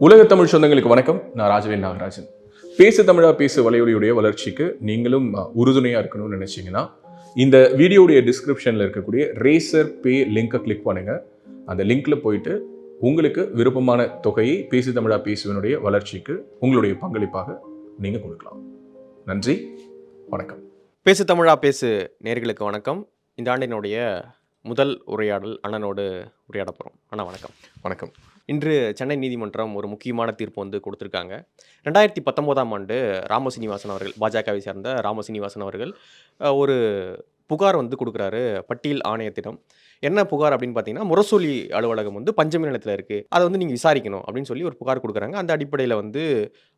உலக தமிழ் சொந்தங்களுக்கு வணக்கம். நான் ராஜவேல் நாகராஜன். பேசு தமிழா பேசு வலையொலியுடைய வளர்ச்சிக்கு நீங்களும் அஹ், உறுதுணையா இருக்கணும்னு நினைச்சீங்கன்னா இந்த வீடியோடைய டிஸ்கிரிப்ஷன்ல இருக்கக்கூடிய ரேசர் பே லிங்கை கிளிக் பண்ணுங்க. அந்த லிங்க்ல போயிட்டு உங்களுக்கு விருப்பமான தொகையை பேசு தமிழா பேசுவனுடைய வளர்ச்சிக்கு உங்களுடைய பங்களிப்பாக நீங்க கொடுக்கலாம். நன்றி வணக்கம். பேசு தமிழா பேசு நேர்களுக்கு வணக்கம். இந்த ஆண்டினுடைய முதல் உரையாடல் அண்ணனோடு உரையாட போகிறோம் அண்ணா வணக்கம். வணக்கம். இன்று சென்னை நீதிமன்றம் ஒரு முக்கியமான தீர்ப்பு வந்து கொடுத்துருக்காங்க. ரெண்டாயிரத்தி பத்தொம்போதாம் ஆண்டு ராமசீனிவாசன் அவர்கள் பாஜகவை சேர்ந்த ராமசீனிவாசன் அவர்கள் ஒரு புகார் வந்து கொடுக்குறாரு பட்டியல் ஆணையத்திடம். என்ன புகார் அப்படின்னு பார்த்தீங்கன்னா முரசொலி அலுவலகம் வந்து பஞ்சமி நிலத்தில் இருக்குது அதை வந்து நீங்கள் விசாரிக்கணும் அப்படின்னு சொல்லி ஒரு புகார் கொடுக்குறாங்க. அந்த அடிப்படையில் வந்து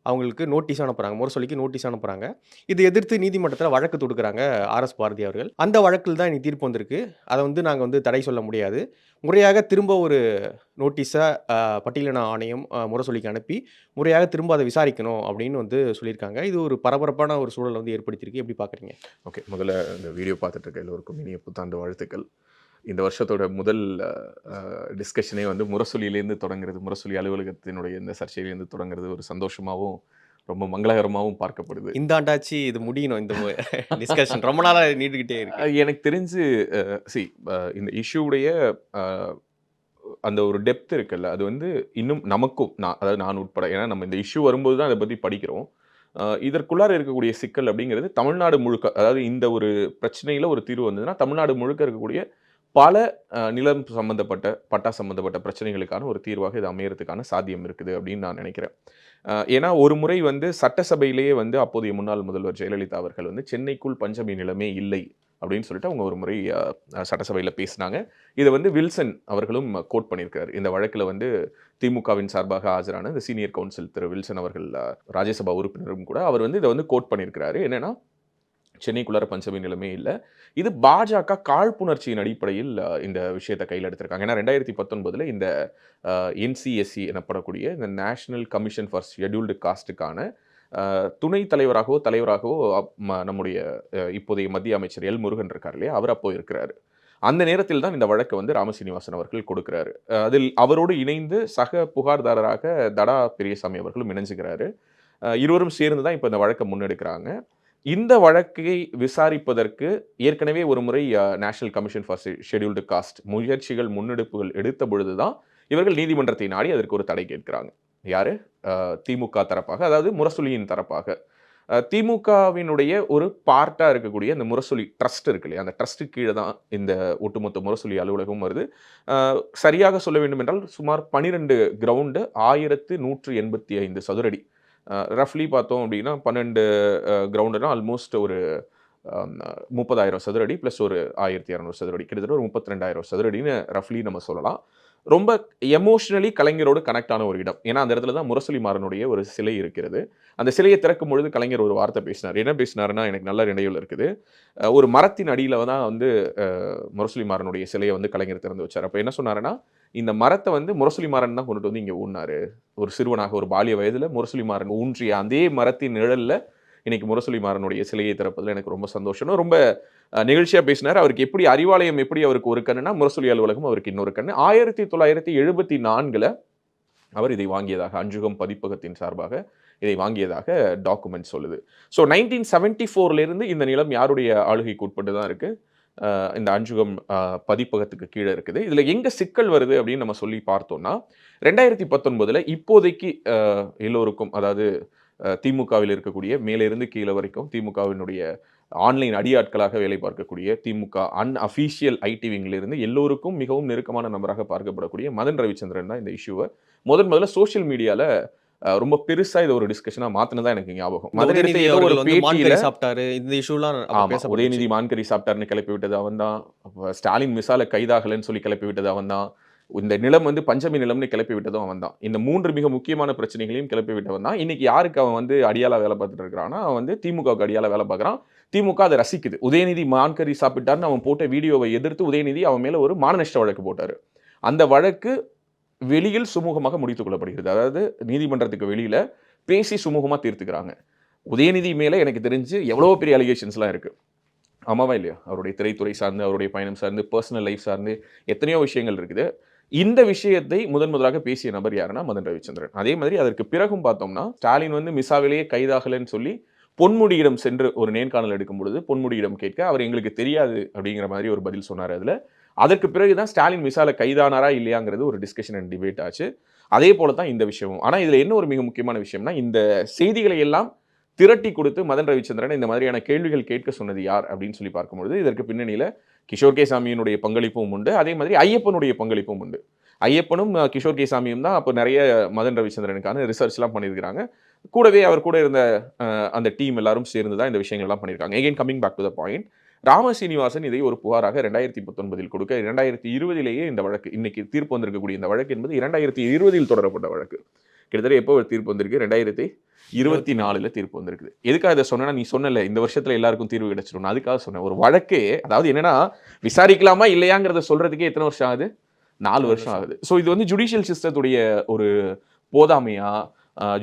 அவங்களுக்கு நோட்டீஸ் அனுப்புகிறாங்க முரசொலிக்கு நோட்டீஸ் அனுப்புகிறாங்க இது எதிர்த்து நீதிமன்றத்தில் வழக்கு தொடுக்கிறாங்க ஆர்எஸ் பாரதி அவர்கள். அந்த வழக்கில் தான் இன்னைக்கு தீர்ப்பு வந்திருக்கு. அதை வந்து நாங்கள் வந்து தடை சொல்ல முடியாது. முறையாக திரும்ப ஒரு நோட்டீஸை பட்டியலின ஆணையம் முரசொலிக்கு அனுப்பி முறையாக திரும்ப அதை விசாரிக்கணும் அப்படின்னு வந்து சொல்லியிருக்காங்க. இது ஒரு பரபரப்பான ஒரு சூழலை வந்து ஏற்படுத்தியிருக்கு. எப்படி பார்க்குறீங்க ஓகே. முதல்ல இந்த வீடியோ பார்த்துட்டு இருக்க எல்லோருக்கும் இனிய புத்தாண்டு வாழ்த்துக்கள். இந்த வருஷத்தோட முதல் டிஸ்கஷனே வந்து முரசொலியிலேருந்து தொடங்குறது முரசொலி அலுவலகத்தினுடைய இந்த சர்ச்சையிலேருந்து தொடங்குறது ஒரு சந்தோஷமாகவும் ரொம்ப மங்களகரமாகவும் பார்க்கப்படுது. இந்த ஆண்டாச்சு இது முடியணும் இந்த டிஸ்கஷன் ரொம்ப நாளாக நீண்டுக்கிட்டே இருக்கு. எனக்கு தெரிஞ்சு சி இந்த இஷ்யூடைய அந்த ஒரு டெப்த் இருக்குல்ல அது வந்து இன்னும் நமக்கும் நான் அதாவது நான் உட்பட ஏன்னா நம்ம இந்த இஷ்யூ வரும்போது தான் அதை பற்றி படிக்கிறோம். இதற்குள்ளார இருக்கக்கூடிய சிக்கல் அப்படிங்கிறது தமிழ்நாடு முழுக்க அதாவது இந்த ஒரு பிரச்சனையில் ஒரு தீர்வு வந்ததுன்னா தமிழ்நாடு முழுக்க இருக்கக்கூடிய பல நிலம் சம்மந்தப்பட்ட பட்டா சம்மந்தப்பட்ட பிரச்சனைகளுக்கான ஒரு தீர்வாக இது அமையறதுக்கான சாத்தியம் இருக்குது அப்படின்னு நான் நினைக்கிறேன். ஏன்னா ஒரு முறை வந்து சட்டசபையிலேயே வந்து அப்போதைய முன்னாள் முதல்வர் ஜெயலலிதா அவர்கள் வந்து சென்னைக்குள் பஞ்சமி நிலமே இல்லை அப்படின்னு சொல்லிட்டு அவங்க ஒரு முறை சட்டசபையில் பேசினாங்க. இதை வந்து வில்சன் அவர்களும் கோட் பண்ணியிருக்கார். இந்த வழக்கில் வந்து திமுகவின் சார்பாக ஆஜரான இந்த சீனியர் கவுன்சில் திரு வில்சன் அவர்கள் ராஜ்யசபா உறுப்பினரும் கூட அவர் வந்து இதை வந்து கோட் பண்ணியிருக்கிறாரு. என்னென்னா சென்னைக்குள்ளார பஞ்சமி நிலைமை இல்லை. இது பாஜக காழ்ப்புணர்ச்சியின் அடிப்படையில் இந்த விஷயத்தை கையில் எடுத்திருக்காங்க. ஏன்னா ரெண்டாயிரத்தி பத்தொன்பதில் இந்த என்சிஎஸ்சி எனப்படக்கூடிய இந்த நேஷனல் கமிஷன் ஃபார் ஷெட்யூல்டு காஸ்ட்டுக்கான துணைத் தலைவராகவோ தலைவராகவோ நம்முடைய இப்போதைய மத்திய அமைச்சர் எல் முருகன் இருக்கார் இல்லையா? அவர் அப்போ இருக்கிறாரு. அந்த நேரத்தில் தான் இந்த வழக்கை வந்து ராமசீனிவாசன் அவர்கள் கொடுக்கிறாரு. அதில் அவரோடு இணைந்து சக புகார்தாரராக தடா பெரியசாமி அவர்களும் இணைஞ்சுக்கிறாரு இருவரும் சேர்ந்து தான் இப்போ இந்த வழக்கை முன்னெடுக்கிறாங்க. இந்த வழக்கை விசாரிப்பதற்கு ஏற்கனவே ஒரு முறை national commission for scheduled caste முயற்சிகள் முன்னெடுப்புகள் எடுத்த பொழுது தான் இவர்கள் நீதிமன்றத்தை நாடி அதற்கு ஒரு தடை கேட்கிறாங்க. யார்? திமுக தரப்பாக அதாவது முரசொலியின் தரப்பாக. திமுகவினுடைய ஒரு பார்ட்டாக இருக்கக்கூடிய அந்த முரசொலி ட்ரஸ்ட் இருக்கு இல்லையா? அந்த ட்ரஸ்ட்டு கீழே தான் இந்த ஒட்டுமொத்த முரசொலி அலுவலகம் வருது. சரியாக சொல்ல வேண்டும் என்றால் சுமார் பனிரெண்டு கிரவுண்டு ஆயிரத்து நூற்று எண்பத்தி ஐந்து சதுரடி ரஃப்லி பார்த்தோம் அப்படின்னா பன்னெண்டு கிரவுண்டுனா ஆல்மோஸ்ட் ஒரு முப்பதாயிரம் சதுரடி ப்ளஸ் ஒரு ஆயிரத்தி இரநூறு சதுரடி. கிட்டத்தட்ட ஒரு முப்பத்தி ரெண்டாயிரம் சதுரடின்னு ரஃப்லி நம்ம சொல்லலாம். ரொம்ப எமோஷ்னலி கலைஞரோடு கனெக்ட் ஆன ஒரு இடம். ஏன்னா அந்த இடத்துல தான் முரசொலி மாறனுடைய ஒரு சிலை இருக்கிறது. அந்த சிலையை திறக்கும் பொழுது கலைஞர் ஒரு வார்த்தை பேசினார். என்ன பேசினாருன்னா எனக்கு நல்ல நினைவில் இருக்குது. ஒரு மரத்தின் அடியில் தான் வந்து முரசொலி மாறனுடைய சிலையை வந்து கலைஞர் திறந்து வச்சார். அப்போ என்ன சொன்னாருன்னா இந்த மரத்தை வந்து முரசொலி மாறன் தான் கொண்டுட்டு வந்து இங்கே ஊன்னாரு ஒரு சிறுவனாக ஒரு பாலிய வயதில் முரசொலி மாறன் ஊன்றிய அதே மரத்தின் நிழலில் இன்னைக்கு முரசொலி மாறனுடைய சிலையை திறப்பதில் எனக்கு ரொம்ப சந்தோஷம். ரொம்ப நிகழ்ச்சியாக பேசினார். அவருக்கு எப்படி அறிவாலயம் எப்படி அவருக்கு ஒரு கண்ணுனா முரசொலி அலுவலகம் அவருக்கு இன்னொரு கண்ணு. ஆயிரத்தி தொள்ளாயிரத்தி எழுபத்தி நான்கில் அவர் இதை வாங்கியதாக அஞ்சுகம் பதிப்பகத்தின் சார்பாக இதை வாங்கியதாக டாக்குமெண்ட் சொல்லுது. ஸோ நைன்டீன் செவன்டி ஃபோர்லேருந்து இந்த நிலம் யாருடைய ஆளுகைக்கு உட்பட்டு தான் இருக்குது இந்த அஞ்சுகம் பதிப்பகத்துக்கு கீழே இருக்குது. இதில் எங்கே சிக்கல் வருது அப்படின்னு நம்ம சொல்லி பார்த்தோம்னா ரெண்டாயிரத்தி பத்தொன்பதில் இப்போதைக்கு எல்லோருக்கும் அதாவது திமுகவில் இருக்கக்கூடிய மேலிருந்து கீழே வரைக்கும் திமுகவினுடைய ஆன்லைன் அடியாட்களாக வேலை பார்க்கக்கூடிய திமுக அன் அஃபீஷியல் ஐடி இருந்து எல்லோருக்கும் மிகவும் நெருக்கமான நபராக பார்க்கப்படக்கூடிய மதன் ரவிச்சந்திரன் தான் இந்த இஷ்யூவை முதன் முதல்ல சோஷியல் மீடியால அஹ், ரொம்ப பெருசா இதை ஒரு டிஸ்கஷனா மாத்தினதா எனக்கு ஞாபகம். சாப்பிட்டாரு. இந்த இஷ்யூலாம் ஆமா உதயநிதி மான்கறி சாப்பிட்டாருன்னு கிளப்பி விட்டது அவன் தான். ஸ்டாலின் மிசால கைதாகலன்னு சொல்லி கிளப்பி விட்டது அவன் தான். இந்த நிலம் வந்து பஞ்சமி நிலம்னு கிளப்பி விட்டதும் அவன் தான். இந்த மூன்று மிக முக்கியமான பிரச்சனைகளையும் கிளப்பி விட்டவன் தான். இன்னைக்கு யாருக்கு அவன் வந்து அடியாலாக வேலை பார்த்துட்டு இருக்கிறான்னா அவன் வந்து திமுகவுக்கு அடியாளா வேலை பார்க்குறான். திமுக அதை ரசிக்குது. உதயநிதி மான்கறி சாப்பிட்டாருன்னு அவன் போட்ட வீடியோவை எதிர்த்து உதயநிதி அவன் மேலே ஒரு மானநஷ்ட வழக்கு போட்டாரு. அந்த வழக்கு வெளியில் சுமூகமாக முடித்துக் கொள்ளப்படுகிறது. அதாவது நீதிமன்றத்துக்கு வெளியில் பேசி சுமூகமாக தீர்த்துக்கிறாங்க. உதயநிதி மேலே எனக்கு தெரிஞ்சு எவ்வளோ பெரிய அலிகேஷன்ஸ்லாம் இருக்குது ஆமாவா இல்லையா? அவருடைய திரைத்துறை சார்ந்து அவருடைய பயணம் சார்ந்து பர்சனல் லைஃப் சார்ந்து எத்தனையோ விஷயங்கள் இருக்குது. இந்த விஷயத்தை முதன் முதலாக பேசிய நபர் யாருன்னா மதன் ரவிச்சந்திரன். அதே மாதிரி அதற்கு பிறகும் பார்த்தோம்னா ஸ்டாலின் வந்து மிசாவிலேயே கைதாகலைன்னு சொல்லி பொன்முடியிடம் சென்று ஒரு நேர்காணல் எடுக்கும் பொழுது பொன்முடியிடம் கேட்க அவர் எங்களுக்கு தெரியாது அப்படிங்கிற மாதிரி ஒரு பதில் சொன்னார் அதில். அதற்கு பிறகு தான் ஸ்டாலின் மிசால கைதானாரா இல்லையாங்கிறது ஒரு டிஸ்கஷன் அண்ட் டிபேட் ஆச்சு. அதே போல தான் இந்த விஷயமும். ஆனால் இதில் என்ன ஒரு மிக முக்கியமான விஷயம்னா இந்த செய்திகளை எல்லாம் திரட்டி கொடுத்து மதன் ரவிச்சந்திரன் இந்த மாதிரியான கேள்விகள் கேட்க சொன்னது யார் அப்படின்னு சொல்லி பார்க்கும்பொழுது இதற்கு பின்னணியில் கிஷோர் கே சாமியினுடைய பங்களிப்பும் உண்டு. அதே மாதிரி ஐயப்பனுடைய பங்களிப்பும் உண்டு. ஐயப்பனும் கிஷோர் கே சாமியும் தான் அப்போ நிறைய மதன் ரவிச்சந்திரனுக்கான ரிசர்ச்லாம் பண்ணியிருக்கிறாங்க. கூடவே அவர் கூட இருந்த அந்த டீம் எல்லாரும் சேர்ந்து தான் இந்த விஷயங்கள்லாம் பண்ணியிருக்காங்க. Again coming back to the point Rama Srinivasan இதை ஒரு புகாராக ரெண்டாயிரத்தி பத்தொன்பதில் கொடுக்க இரண்டாயிரத்தி இருபதிலேயே இந்த வழக்கு இன்னைக்கு தீர்ப்பு வந்திருக்கக்கூடிய இந்த வழக்கு என்பது இரண்டாயிரத்தி இருபதில் தொடரப்பட்ட வழக்கு. கிட்டத்தட்ட எப்போ ஒரு தீர்ப்பு வந்திருக்கு? ரெண்டாயிரத்தி இருபத்தி நாலுல தீர்ப்பு வந்திருக்குது. எதுக்காக இதை சொன்னா நீ சொன்னல இந்த வருஷத்துல எல்லாருக்கும் தீர்வு கிடைச்சிடும் அதுக்காக சொன்னேன். ஒரு வழக்கே அதாவது என்னன்னா விசாரிக்கலாமா இல்லையாங்கிறத சொல்றதுக்கே எத்தனை வருஷம் ஆகுது? நாலு வருஷம் ஆகுது. ஸோ இது வந்து ஜுடிஷியல் சிஸ்டத்துடைய ஒரு போதாமையா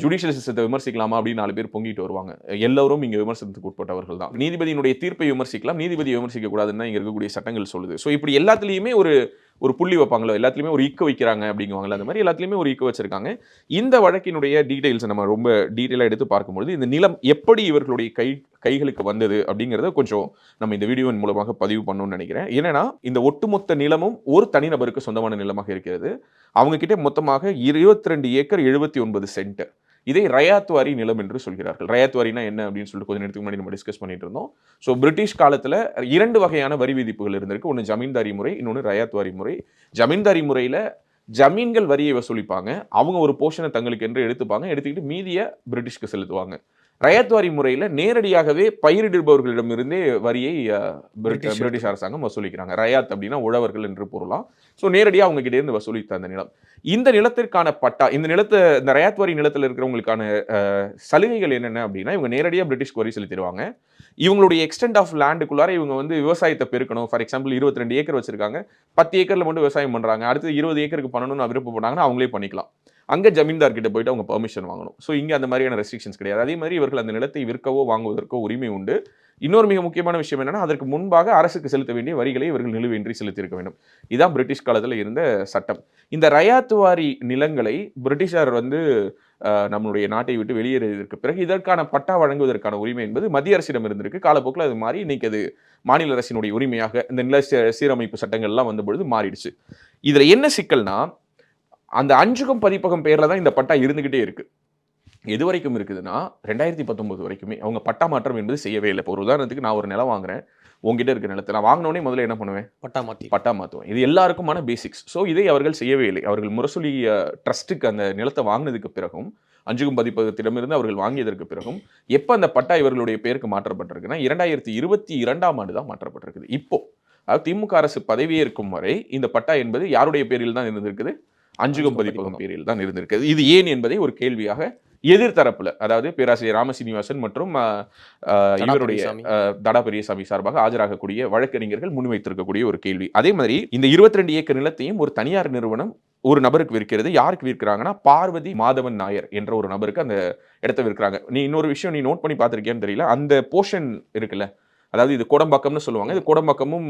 ஜுடிஷியல் சிஸ்டத்தை விமர்சிக்கலாமா அப்படின்னு நாலு பேர் பொங்கிட்டு வருவாங்க. எல்லோரும் இங்க விமர்சனத்துக்கு உட்பட்டவர்கள் தான். நீதிபதியினுடைய தீர்ப்பை விமர்சிக்கலாம் நீதிபதியை விமர்சிக்க கூடாதுன்னு தான் இங்க இருக்கக்கூடிய சட்டங்கள் சொல்லுது. ஸோ இப்படி எல்லாத்துலயுமே ஒரு ஒரு புள்ளி வைப்பாங்களோ எல்லாத்துலேயுமே ஒரு ஈக்க வைக்கிறாங்க அப்படிங்குவாங்களோ அந்த மாதிரி எல்லாத்துலேயுமே ஒரு ஈக்க வச்சிருக்காங்க. இந்த வழக்கினுடைய டீட்டெயில்ஸ் நம்ம ரொம்ப டீட்டெயிலாக எடுத்து பார்க்கும்பொழுது இந்த நிலம் எப்படி இவர்களுடைய கை கைகளுக்கு வந்தது அப்படிங்கிறத கொஞ்சம் நம்ம இந்த வீடியோவின் மூலமாக பதிவு பண்ணணும்னு நினைக்கிறேன். ஏன்னா இந்த ஒட்டுமொத்த நிலமும் ஒரு தனிநபருக்கு சொந்தமான நிலமாக இருக்கிறது. அவங்க மொத்தமாக இருபத்தி ரெண்டு ஏக்கர் எழுபத்தி ஒன்பது சென்ட் இதை ரயாத்வாரி நிலம் என்று சொல்கிறார்கள். ரயாத்வாரினா என்ன அப்படின்னு சொல்லிட்டு கொஞ்சம் நேரத்துக்கு முன்னாடி நம்ம டிஸ்கஸ் பண்ணிட்டு இருந்தோம். ஸோ பிரிட்டிஷ் காலத்தில் இரண்டு வகையான வரி விதிப்புகள் இருந்திருக்கு. ஒன்று ஜமீன்தாரி முறை இன்னொன்று ரயாத்வாரி முறை. ஜமீன்தாரி முறையில் ஜமீன்கள் வரியை வசூலிப்பாங்க. அவங்க ஒரு போர்ஷனை தங்களுக்கு என்று எடுத்துப்பாங்க. எடுத்துக்கிட்டு மீதியை பிரிட்டிஷ்க்கு செலுத்துவாங்க. ரயத்வாரி முறையில் நேரடியாகவே பயிரிடுபவர்களிடமிருந்தே வரியை பிரிட்டிஷ் அரசாங்கம் வசூலிக்கிறாங்க. ரயாத் அப்படின்னா உழவர்கள் என்று பொருளாம். ஸோ நேரடியாக அவங்க கிட்ட இருந்து வசூலித்த அந்த நிலம். இந்த நிலத்திற்கான பட்டா இந்த நிலத்தை இந்த ரயாத்வாரி நிலத்தில் இருக்கிறவங்களுக்கான சலுகைகள் என்னென்ன அப்படின்னா இவங்க நேரடியாக பிரிட்டிஷ்க்கு வரி செலுத்திடுவாங்க. இவங்களுடைய எக்ஸ்டென்ட் ஆஃப் லேண்டுக்குள்ளார இவங்க வந்து விவசாயத்தை பெருக்கணும். ஃபார் எக்ஸாம்பிள் இருபத்தி ரெண்டு ஏக்கர் வச்சிருக்காங்க. பத்து ஏக்கர்ல மட்டும் விவசாயம் பண்றாங்க. அடுத்து இருபது ஏக்கருக்கு பண்ணணும்னு விருப்பப்பட்டாங்கன்னா அவங்களே பண்ணிக்கலாம். அங்கே ஜமீன்தார் கிட்ட போயிட்டு அவங்க பெர்மிஷன் வாங்கணும். ஸோ இங்கே அந்த மாதிரியான ரெஸ்ட்ரிக்ஷன்ஸ் கிடையாது. அதே மாதிரி இவர்கள் அந்த நிலத்தை விற்கவோ வாங்குவதற்கோ உரிமை உண்டு. இன்னொரு மிக முக்கியமான விஷயம் என்னென்னா அதற்கு முன்பாக அரசுக்கு செலுத்த வேண்டிய வரிகளை இவர்கள் நிலுவையின்றி செலுத்தியிருக்க வேண்டும். இதுதான் பிரிட்டிஷ் காலத்தில் இருந்த சட்டம். இந்த ரயாத்துவாரி நிலங்களை பிரிட்டிஷார் வந்து நம்மளுடைய நாட்டை விட்டு வெளியேறியதற்கு பிறகு இதற்கான பட்டா வழங்குவதற்கான உரிமை என்பது மத்திய அரசிடம் இருந்திருக்கு. காலப்போக்கில் அது மாறி இன்னைக்கு அது மாநில அரசினுடைய உரிமையாக இந்த நில சீ- சீரமைப்பு சட்டங்கள்லாம் வந்த பொழுது மாறிடுச்சு. இதில் என்ன சிக்கல்னா அந்த அஞ்சுகம் பதிப்பகம் பேர்ல தான் இந்த பட்டா இருந்துகிட்டே இருக்கு. எது வரைக்கும் இருக்குதுன்னா ரெண்டாயிரத்தி பத்தொன்பது வரைக்குமே அவங்க பட்டா மாற்றம் என்பது செய்யவே இல்லை. இப்போ ஒரு உதாரணத்துக்கு நான் ஒரு நிலம் வாங்குறேன். உங்ககிட்ட இருக்க நிலத்தை நான் வாங்கினோடனே முதல்ல என்ன பண்ணுவேன்? பட்டா மாத்தி பட்டா மாற்றுவேன் இது எல்லாருக்குமான பேசிக்ஸ் ஸோ இதை அவர்கள் செய்யவே இல்லை. அவர்கள் முரசொலி ட்ரஸ்ட்டுக்கு அந்த நிலத்தை வாங்கினதுக்கு பிறகும் அஞ்சுகும் பதிப்பகத்திடமிருந்து அவர்கள் வாங்கியதற்கு பிறகும் எப்போ அந்த பட்டா இவர்களுடைய பேருக்கு மாற்றப்பட்டிருக்குன்னா இரண்டாயிரத்தி இருபத்தி இரண்டாம் ஆண்டு தான் மாற்றப்பட்டிருக்குது. இப்போ அதாவது திமுக அரசு பதவியேற்கும் வரை இந்த பட்டா என்பது யாருடைய பேரில் தான் இருந்திருக்குது? அஞ்சுகம் பதிப்பகம். பேரில் தான் இருந்திருக்குது இது ஏன் என்பதை ஒரு கேள்வியாக எதிர்த்தரப்புல அதாவது பேராசிரியர் ராமசீனிவாசன் மற்றும் இவருடைய தடா பெரியசாமி சார்பாக ஆஜராகக்கூடிய வழக்கறிஞர்கள் முன்வைத்திருக்கக்கூடிய ஒரு கேள்வி. அதே மாதிரி இந்த 22 ஏக்கர் நிலத்தையும் ஒரு தனியார் நிறுவனம் ஒரு நபருக்கு விற்கிறது. யாருக்கு விற்கிறாங்கன்னா பார்வதி மாதவன் நாயர் என்ற ஒரு நபருக்கு அந்த இடத்த விற்கிறாங்க. நீ இன்னொரு விஷயம் நீ நோட் பண்ணி பார்த்திருக்கியான்னு தெரியல. அந்த போர்ஷன் இருக்குல்ல அதாவது இது கோடம்பாக்கம்னு சொல்லுவாங்க. இது கோடம்பாக்கமும்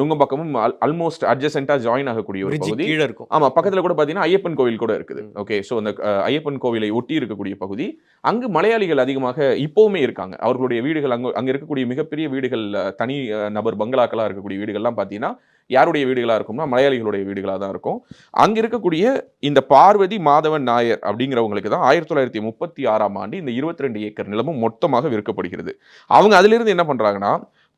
நுங்கம்பாக்கமும் ஆல்மோஸ்ட் அட்ஜசென்ட்டாக ஜாயின் ஆகக்கூடிய ஒரு பகுதி. கீழே இருக்கும். ஆமா பக்கத்துல கூட பாத்தீங்கன்னா ஐயப்பன் கோவில் கூட இருக்குது. ஓகே ஸோ அந்த ஐயப்பன் கோவிலை ஒட்டி இருக்கக்கூடிய பகுதி. அங்கு மலையாளிகள் அதிகமாக இப்போவுமே இருக்காங்க. அவர்களுடைய வீடுகள் அங்க அங்க இருக்கக்கூடிய மிகப்பெரிய வீடுகள் தனி நபர் பங்களாக்களா இருக்கக்கூடிய வீடுகள்லாம் பாத்தீங்கன்னா யாருடைய வீடுகளாக இருக்கும்னா மலையாளிகளுடைய வீடுகளாக தான் இருக்கும். அங்கே இருக்கக்கூடிய இந்த பார்வதி மாதவன் நாயர் அப்படிங்கிறவங்களுக்கு தான் ஆயிரத்தி தொள்ளாயிரத்தி முப்பத்தி ஆறாம் ஆண்டு இந்த 22 ஏக்கர் நிலமும் மொத்தமாக விற்கப்படுகிறது. அவங்க அதிலிருந்து என்ன பண்றாங்கன்னா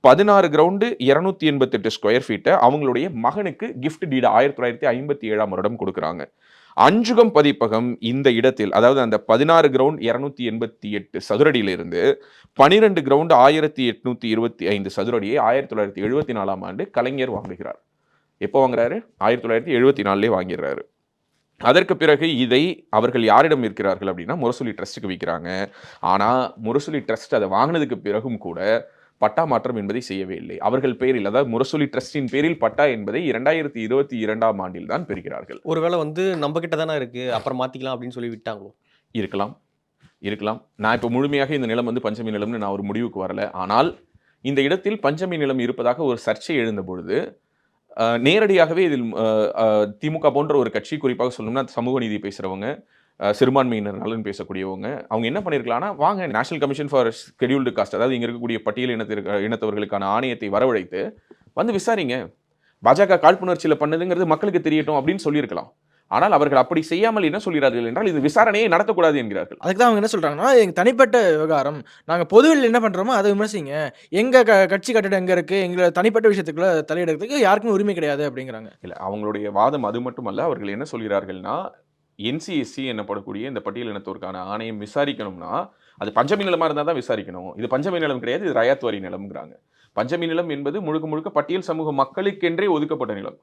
பதினாறு கிரவுண்டு இருநூத்தி எண்பத்தெட்டு ஸ்கொயர் ஃபீட்டை அவங்களுடைய மகனுக்கு கிஃப்ட் டீடு ஆயிரத்தி தொள்ளாயிரத்தி ஐம்பத்தி ஏழாம் வருடம் கொடுக்குறாங்க. அஞ்சுகம் பதிப்பகம் இந்த இடத்தில் அதாவது அந்த பதினாறு கிரவுண்ட் இரநூத்தி எண்பத்தி எட்டு சதுரடியிலிருந்து பனிரெண்டு கிரவுண்ட் ஆயிரத்தி எட்நூத்தி இருபத்தி ஐந்து சதுரடியை ஆயிரத்தி தொள்ளாயிரத்தி எழுபத்தி நாலாம் ஆண்டு கலைஞர் வாங்குகிறார். எப்போ வாங்குறாரு? ஆயிரத்தி தொள்ளாயிரத்தி எழுபத்தி நாலுலேயே வாங்கிடுறாரு. அதற்கு பிறகு இதை அவர்கள் யாரிடம் இருக்கிறார்கள் அப்படின்னா முரசொலி ட்ரஸ்ட்டுக்கு விற்கிறாங்க. ஆனால் முரசொலி ட்ரஸ்ட் அதை வாங்கினதுக்கு பிறகும் கூட பட்டா மாற்றம் என்பதை செய்யவே இல்லை. அவர்கள் பெயரில் அதாவது முரசொலி ட்ரஸ்டின் பேரில் பட்டா என்பதை இரண்டாயிரத்தி இருபத்தி இரண்டாம் ஆண்டில் தான் பெறுகிறார்கள். ஒருவேளை வந்து நம்ம கிட்ட தானே இருக்கு அப்புறம் மாத்திக்கலாம் அப்படின்னு சொல்லி விட்டாங்களோ? இருக்கலாம். இருக்கலாம். நான் இப்போ முழுமையாக இந்த நிலம் வந்து பஞ்சமி நிலம்னு நான் ஒரு முடிவுக்கு வரல. ஆனால் இந்த இடத்தில் பஞ்சமி நிலம் இருப்பதாக ஒரு சர்ச்சை எழுந்த பொழுது நேரடியாகவே இதில் திமுக போன்ற ஒரு கட்சி குறிப்பாக சொல்லணும்னா சமூக நீதி பேசுறவங்க அஹ், சிறுபான்மையினர் நலன் பேசக்கூடியவங்க. அவங்க என்ன பண்ணியிருக்கலாம்னா வாங்க national commission for scheduled caste அதாவது இங்க இருக்கக்கூடிய பட்டியல் இனத்திற்கு இனத்தவர்களுக்கான ஆணையத்தை வரவழைத்து வந்து விசாரிங்க. பாஜக காழ்ப்புணர்ச்சியில பண்ணதுங்கிறது மக்களுக்கு தெரியட்டும் அப்படின்னு சொல்லியிருக்கலாம். ஆனால் அவர்கள் அப்படி செய்யாமல் என்ன சொல்கிறார்கள் என்றால் இது விசாரணையை நடத்தக்கூடாது என்கிறார்கள். அதுக்கு தான் அவங்க என்ன சொல்றாங்கன்னா எங்க தனிப்பட்ட விவகாரம். நாங்க பொதுவெளியில் என்ன பண்றோமோ அதை விமர்சிங்க. எங்க க கட்சி கட்டடம் எங்க இருக்கு எங்களோட தனிப்பட்ட விஷயத்துக்குள்ள தலையிடறதுக்கு யாருக்குமே உரிமை கிடையாது அப்படிங்கிறாங்க. இல்ல அவங்களுடைய வாதம் அது மட்டுமல்ல அவர்கள் என்ன சொல்கிறார்கள்னா என்சிஎஸ்சி என்னப்படக்கூடிய இந்த பட்டியல் இனத்தோருக்கான ஆணையம் விசாரிக்கணும்னா அது பஞ்சமி நிலமாக இருந்தால் தான் விசாரிக்கணும். இது பஞ்சமி நிலம் கிடையாது இது ரயாத்வாரி நிலம்ங்கிறாங்க. பஞ்சமி நிலம் என்பது முழுக்க முழுக்க பட்டியல் சமூக மக்களுக்கென்றே ஒதுக்கப்பட்ட நிலம்.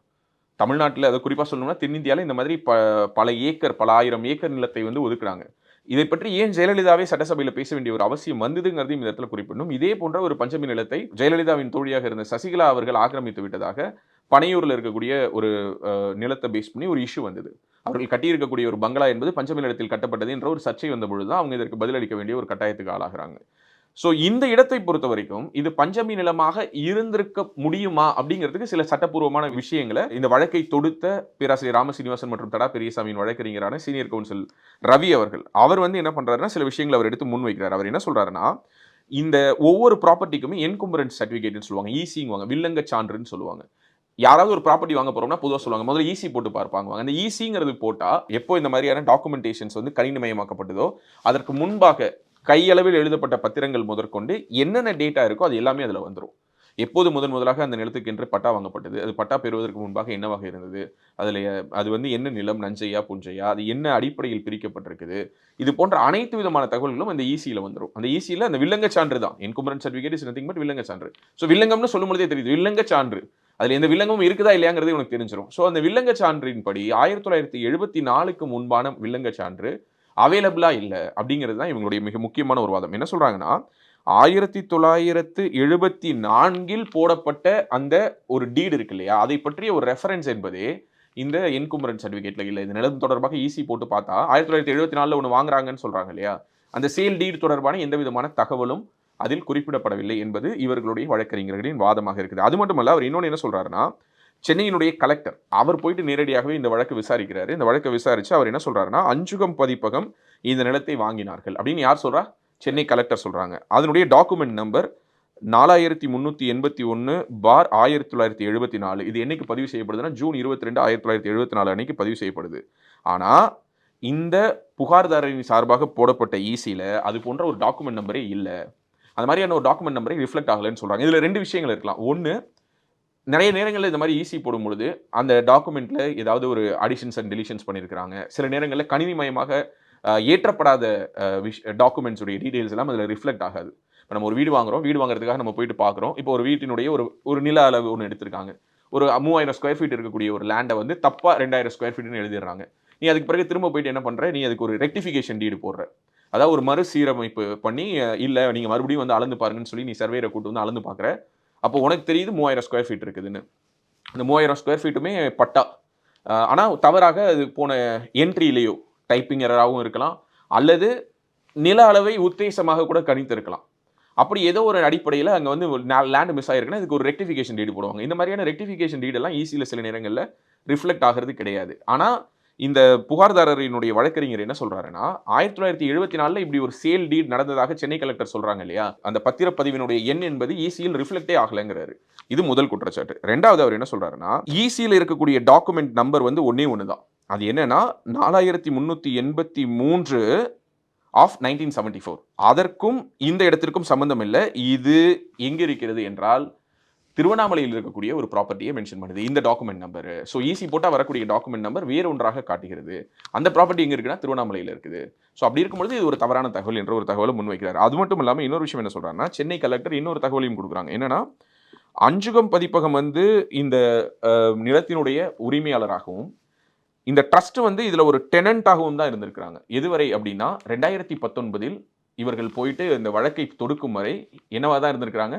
தமிழ்நாட்டில் அதை குறிப்பாக சொல்லணும்னா தென்னிந்தியாவில் இந்த மாதிரி ப பல ஏக்கர் பல ஆயிரம் ஏக்கர் நிலத்தை வந்து ஒதுக்குறாங்க. இதை பற்றி ஏன் ஜெயலலிதாவே சட்டசபையில் பேச வேண்டிய ஒரு அவசியம் வந்ததுங்கிறதையும் இந்த இடத்துல குறிப்பிடணும். இதே போன்ற ஒரு பஞ்சமி நிலத்தை ஜெயலலிதாவின் தோழியாக இருந்த சசிகலா அவர்கள் ஆக்கிரமித்து விட்டதாக பனையூரில் இருக்கக்கூடிய ஒரு நிலத்தை பேஸ் பண்ணி ஒரு இஷ்யூ வந்தது. அவர்கள் கட்டியிருக்கக்கூடிய ஒரு பங்களா என்பது பஞ்சமி நிலத்தில் கட்டப்பட்டது என்ற ஒரு சர்ச்சை வந்த பொழுது அவங்க இதற்கு பதிலளிக்க வேண்டிய ஒரு கட்டாயத்துக்கு ஆளாகிறாங்க. ஸோ இந்த இடத்தை பொறுத்த வரைக்கும் இது பஞ்சமி நிலமாக இருந்திருக்க முடியுமா அப்படிங்கிறதுக்கு சில சட்டப்பூர்வமான விஷயங்களை இந்த வழக்கை தொடுத்த பேராசிரியர் ராமசீனிவாசன் மற்றும் தடா பெரியசாமியின் வழக்கறிஞரான சீனியர் கவுன்சில் ரவி அவர்கள் அவர் வந்து என்ன பண்ணுறாருன்னா சில விஷயங்களை அவர் எடுத்து முன்வைக்கிறார் அவர் என்ன சொல்கிறாருன்னா இந்த ஒவ்வொரு ப்ராப்பர்ட்டிக்குமே என்கும்பரன்ஸ் சர்டிஃபிகேட்னு சொல்லுவாங்க ஈசிங்குவாங்க வில்லங்க சான்றுன்னு சொல்லுவாங்க. யாராவது ஒரு ப்ராப்பர்ட்டி வாங்க போறோம்னா பொதுவாக சொல்லுவாங்க முதல்ல ஈசி போட்டு பார்ப்பாங்க. அந்த ஈசிங்கிறது போட்டால் எப்போ இந்த மாதிரியான டாக்குமெண்டேஷன்ஸ் வந்து கணினிமயமாக்கப்பட்டதோ அதற்கு முன்பாக கையளவில் எழுதப்பட்ட பத்திரங்கள் முதற்கொண்டு என்னென்ன டேட்டா இருக்கோ அது எல்லாமே அதில் வந்துடும் எப்போது முதன் முதலாக அந்த நிலத்துக்கென்று பட்டா வாங்கப்பட்டது? அது பட்டா பெறுவதற்கு முன்பாக என்னவாக இருந்தது? அதில் அது வந்து என்ன நிலம் நஞ்சையா புஞ்சையா? அது என்ன அடிப்படையில் பிரிக்கப்பட்டிருக்குது? இது போன்ற அனைத்து விதமான தகவல்களும் அந்த ஈசியில் வந்துடும் அந்த ஈசியில் அந்த வில்லங்க சான்று தான். N Kumaran certificate is nothing but வில்லங்க சான்று. ஸோ வில்லங்கம்னு சொல்லும் பொழுதே தெரியுது. வில்லங்க சான்று. அதில் எந்த வில்லங்கமும் இருக்குதா இல்லையாங்கிறது உனக்கு தெரிஞ்சிடும் ஸோ அந்த வில்லங்க சான்றின்படி ஆயிரத்தி தொள்ளாயிரத்தி எழுபத்தி நாலுக்கு முன்பான வில்லங்க சான்று அவைலபிளா இல்லை அப்படிங்கிறது தான் இவங்களுடைய மிக முக்கியமான ஒரு வாதம். என்ன சொல்றாங்கன்னா ஆயிரத்தி தொள்ளாயிரத்து எழுபத்தி நான்கில் போடப்பட்ட அந்த ஒரு டீடு இருக்கு இல்லையா? அதை பற்றிய ஒரு ரெஃபரன்ஸ் என்பதே இந்த என்குமரன் சர்டிஃபிகேட்டில் இல்லை. இந்த நிலம் தொடர்பாக ஈஸி போட்டு பார்த்தா ஆயிரத்தி தொள்ளாயிரத்தி எழுபத்தி நாலில் ஒன்று வாங்குறாங்கன்னு சொல்கிறாங்க இல்லையா? அந்த சேல் டீடு தொடர்பான எந்த விதமான தகவலும் அதில் குறிப்பிடப்படவில்லை என்பது இவர்களுடைய வழக்கறிஞர்களின் வாதமாக இருக்குது. அது மட்டுமல்ல அவர் இன்னொன்று என்ன சொல்கிறாருன்னா சென்னையினுடைய கலெக்டர் அவர் போயிட்டு நேரடியாகவே இந்த வழக்கு விசாரிக்கிறாரு. இந்த வழக்கை விசாரித்து அவர் என்ன சொல்கிறாருன்னா அஞ்சுகம் பதிப்பகம் இந்த நிலத்தை வாங்கினார்கள். அப்படின்னு யார் சொல்கிறா சென்னை கலெக்டர் சொல்கிறாங்க அதனுடைய டாக்குமெண்ட் நம்பர் நாலாயிரத்தி முந்நூற்றி எண்பத்தி ஒன்று பார் ஆயிரத்தி தொள்ளாயிரத்தி எழுபத்தி நாலு. இது என்றைக்கு பதிவு செய்யப்படுதுன்னா ஜூன் இருபத்தி ரெண்டு ஆயிரத்தி தொள்ளாயிரத்தி எழுபத்தி நாலு அன்னைக்கு பதிவு செய்யப்படுது. ஆனால் இந்த புகார்தாரரின் சார்பாக போடப்பட்ட ஈசியில் அது போன்ற ஒரு டாக்குமெண்ட் நம்பரே இல்லை. அந்த மாதிரியான ஒரு டாக்குமெண்ட் நம்பரே ரிஃப்ளெக்ட் ஆகலைன்னு சொல்கிறாங்க இதில் ரெண்டு விஷயங்கள் இருக்கலாம். ஒன்று நிறைய நேரங்களில் இந்த மாதிரி ஈசி போடும்பொழுது அந்த டாக்குமெண்ட்டில் ஏதாவது ஒரு அடிஷன்ஸ் அண்ட் டெலிஷன்ஸ் பண்ணியிருக்கிறாங்க சில நேரங்களில் கணினிமயமாக ஏற்றப்படாத விஷ் டாக்குமெண்ட்ஸுடைய டீடைல்ஸ் எல்லாம் அதில் ரிஃப்ளெக்ட் ஆகாது. இப்போ நம்ம ஒரு வீடு வாங்குறோம் வீடு வாங்குறதுக்காக நம்ம போயிட்டு பார்க்குறோம் இப்போ ஒரு வீட்டினுடைய ஒரு ஒரு நில அளவு ஒன்று எடுத்திருக்காங்க. ஒரு மூவாயிரம் ஸ்கொயர் ஃபீட் இருக்கக்கூடிய ஒரு லேண்டை வந்து தப்பாக ரெண்டாயிரம் ஸ்கொயர் ஃபீட்னு எழுதிடுறாங்க. நீ அதுக்கு பிறகு திரும்ப போயிட்டு என்ன பண்ணுற நீ அதுக்கு ஒரு ரெக்டிஃபிகேஷன் டீடு போடுற. அதாவது ஒரு மறுசீரமைப்பு பண்ணி இல்லை நீங்கள் மறுபடியும் வந்து அளந்து பாருங்கன்னு சொல்லி நீ சர்வேரை கூட்டு வந்து அளந்து பார்க்குற அப்போ உனக்கு தெரியுது மூவாயிரம் ஸ்கொயர் ஃபீட் இருக்குதுன்னு. அந்த மூவாயிரம் ஸ்கொயர் ஃபீட்டுமே பட்டா. ஆனால் தவறாக அது போன என்ட்ரியிலேயோ டைப்பிங் எரராகவும் இருக்கலாம். அல்லது நில அளவை உத்தேசமாக கூட கணித்திருக்கலாம். அப்படி ஏதோ ஒரு அடிப்படையில் அங்கே வந்து லேண்ட் மிஸ் ஆகிருக்குன்னா இதுக்கு ஒரு ரெக்டிஃபிகேஷன் டீடு போடுவாங்க. இந்த மாதிரியான ரெக்டிஃபிகேஷன் டீடெல்லாம் ஈஸியில் சில நேரங்களில் ரிஃப்ளெக்ட் ஆகிறது கிடையாது. ஆனால் இந்த புகார்தாரரினுடைய வழக்கறிஞர் என்ன சொல்றாருன்னா ஆயிரத்தி தொள்ளாயிரத்தி எழுபத்தி நாலில் இப்படி ஒரு சேல் டீட் நடந்ததாக சென்னை கலெக்டர் சொல்றாங்க இல்லையா? அந்த பத்திரப்பதிவினுடைய எண் என்பது ஈசியில் ரிஃப்ளெக்டே ஆகலைங்கிறாரு. இது முதல் குற்றச்சாட்டு. ரெண்டாவது அவர் என்ன சொல்றாருன்னா ஈசியில் இருக்கக்கூடிய டாக்குமெண்ட் நம்பர் வந்து ஒன்னே ஒன்று தான் அது என்னன்னா நாலாயிரத்தி முந்நூற்றி எண்பத்தி மூன்று ஆஃப் நைன்டீன் செவன்டி ஃபோர் அதற்கும் இந்த இடத்திற்கும் சம்பந்தம் இல்லை. இது எங்கே இருக்கிறது என்றால் திருவண்ணாமலையில் இருக்கக்கூடிய ஒரு ப்ராப்பர்ட்டியை மென்ஷன் பண்ணுது. இந்த டாக்குமெண்ட் நம்பர் ஸோ ஈஸி போட்டால் வரக்கூடிய டாக்குமெண்ட் நம்பர் வேறு ஒன்றாக காட்டுகிறது. அந்த ப்ராப்பர்ட்டி எங்கே இருக்குன்னா திருவண்ணாமலையில் இருக்குது. ஸோ அப்படி இருக்கும்பொழுது இது ஒரு தவறான தகவல் என்ற ஒரு தகவலை முன்வைக்கிறார். அது மட்டும் இல்லாமல் இன்னொரு விஷயம் என்ன சொல்கிறாங்கன்னா சென்னை கலெக்டர் இன்னொரு தகவலையும் கொடுக்குறாங்க. என்னன்னா அஞ்சுகம் பதிப்பகம் வந்து இந்த நிலத்தினுடைய உரிமையாளராகவும் இந்த ட்ரஸ்ட் வந்து இதில் ஒரு டெனண்டாகவும் தான் இருந்திருக்கிறாங்க. எதுவரை அப்படின்னா ரெண்டாயிரத்தி பத்தொன்பதில் இவர்கள் போயிட்டு இந்த வழக்கை தொடுக்கும் வரை என்னவா தான் இருந்திருக்கிறாங்க?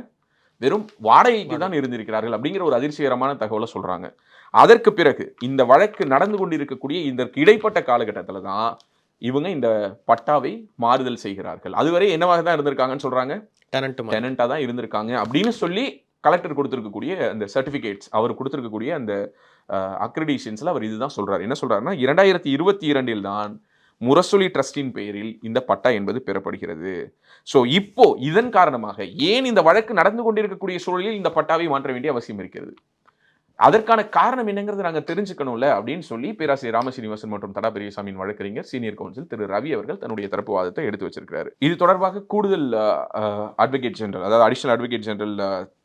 வெறும் வாடகைக்கு தான் இருந்திருக்கிறார்கள் அப்படிங்கிற ஒரு அதிர்ச்சிகரமான தகவலை சொல்றாங்க. அதற்கு பிறகு இந்த வழக்கு நடந்து கொண்டிருக்கக்கூடிய இதற்கு இடைப்பட்ட காலகட்டத்தில் தான் இவங்க இந்த பட்டாவை மாறுதல் செய்கிறார்கள். அதுவரை என்னவாக தான் இருந்திருக்காங்கன்னு சொல்றாங்க? டெனன்ட் டெனண்டா தான் இருந்திருக்காங்க அப்படின்னு சொல்லி கலெக்டர் கொடுத்துருக்கக்கூடிய அந்த சர்டிஃபிகேட்ஸ் அவர் கொடுத்துருக்கக்கூடிய அந்த அக்ரிடேஷன்ஸில் அவர் இதுதான் சொல்கிறார் என்ன சொல்கிறாருன்னா இரண்டாயிரத்தி இருபத்தி இரண்டில் தான் முரசொலி ட்ரஸ்டின் பெயரில் இந்த பட்டா என்பது பெறப்படுகிறது. ஸோ இப்போ இதன் காரணமாக ஏன் இந்த வழக்கு நடந்து கொண்டிருக்கக்கூடிய சூழலில் இந்த பட்டாவை மாற்ற வேண்டிய அவசியம் இருக்கிறது? அதற்கான காரணம் என்னங்கிறது நாங்கள் தெரிஞ்சுக்கணும்ல அப்படின்னு சொல்லி பேராசிரியர் ராமசீனிவாசன் மற்றும் தடா பெரியசாமியின் வழக்கறிஞர் சீனியர் கவுன்சில் திரு ரவி அவர்கள் தன்னுடைய தரப்பு வாதத்தை எடுத்து வச்சிருக்கிறாரு. இது தொடர்பாக கூடுதல் அட்வொகேட் ஜெனரல் அதாவது அடிஷனல் அட்வொகேட் ஜெனரல்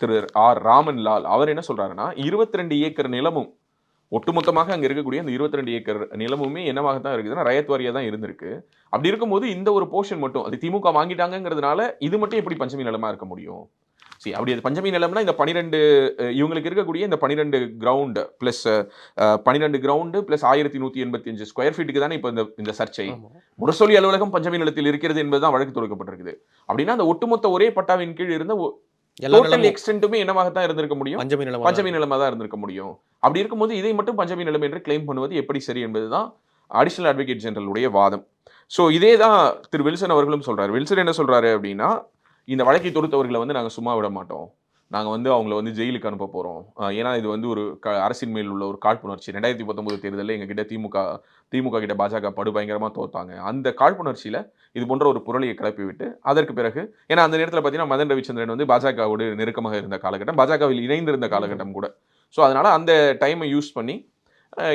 திரு ஆர் ராமன் லால் அவர் என்ன சொல்றாருன்னா இருபத்தி ரெண்டு ஏக்கர் நிலமும் ஒட்டுமொத்தமாக அங்க இருக்கக்கூடிய அந்த இருபத்தி ரெண்டு ஏக்கர் நிலமுமே என்னவாக தான் இருக்குதுன்னா ரயத் வாரியா தான் இருந்திருக்கு. அப்படி இருக்கும்போது இந்த ஒரு போர்ஷன் மட்டும் அது திமுக வாங்கிட்டாங்கங்கிறதுனால இது மட்டும் எப்படி பஞ்சமி நிலமா இருக்க முடியும்? சரி அப்படி அது பஞ்சமி நிலம்னா இந்த பனிரெண்டு இவங்களுக்கு இருக்கக்கூடிய இந்த பனிரெண்டு கிரவுண்டு ப்ளஸ் பனிரெண்டு கிரவுண்டு ப்ளஸ் ஆயிரத்தி நூற்றி எண்பத்தி அஞ்சு ஸ்கொயர் ஃபீட்டுக்கு தானே இப்போ இந்த இந்த சர்ச்சை. முரசொலி அலுவலகம் பஞ்சமி நிலத்தில் இருக்கிறது என்பதுதான் வழக்கு தொடுக்கப்பட்டிருக்குது. அப்படின்னா அந்த ஒட்டுமொத்த ஒரே பட்டாவின் கீழ் இருந்த டோட்டல் எக்ஸ்டென்ட்டுமே என்னவாகத்தான் இருந்திருக்க முடியும். பஞ்சமி நிலம் பஞ்சமி நிலமா தான் இருந்திருக்க முடியும். அப்படி இருக்கும்போது இதை மட்டும் பஞ்சமி நிலம் என்று கிளைம் பண்ணுவது எப்படி சரி என்பதுதான் அடிஷனல் அட்வொகேட் ஜெனரலுடைய வாதம். ஸோ இதே தான் திரு வில்சன் அவர்களும் சொல்றாரு. வில்சன் என்ன சொல்றாரு அப்படின்னா இந்த வழக்கை தொடுத்தவர்களை வந்து நாங்கள் சும்மா விட மாட்டோம். நாங்கள் வந்து அவங்கள வந்து ஜெயிலுக்கு அனுப்ப போகிறோம் ஏன்னா இது வந்து ஒரு க அரசின் மேல் உள்ள ஒரு காழ்ப்புணர்ச்சி. ரெண்டாயிரத்தி பத்தொம்பது தேர்தலில் எங்ககிட்ட திமுக திமுக கிட்ட பாஜக படு பயங்கரமாக தோத்தாங்க. அந்த காழ்ப்புணர்ச்சியில் இது போன்ற ஒரு புரளியை கிளப்பி விட்டு அதற்கு பிறகு ஏன்னா அந்த நேரத்தில் பார்த்தீங்கன்னா மதன் ரவிச்சந்திரன் வந்து பாஜகவோடு நெருக்கமாக இருந்த காலகட்டம் பாஜகவில் இணைந்திருந்த காலகட்டம் கூட. ஸோ அதனால் அந்த டைமை யூஸ் பண்ணி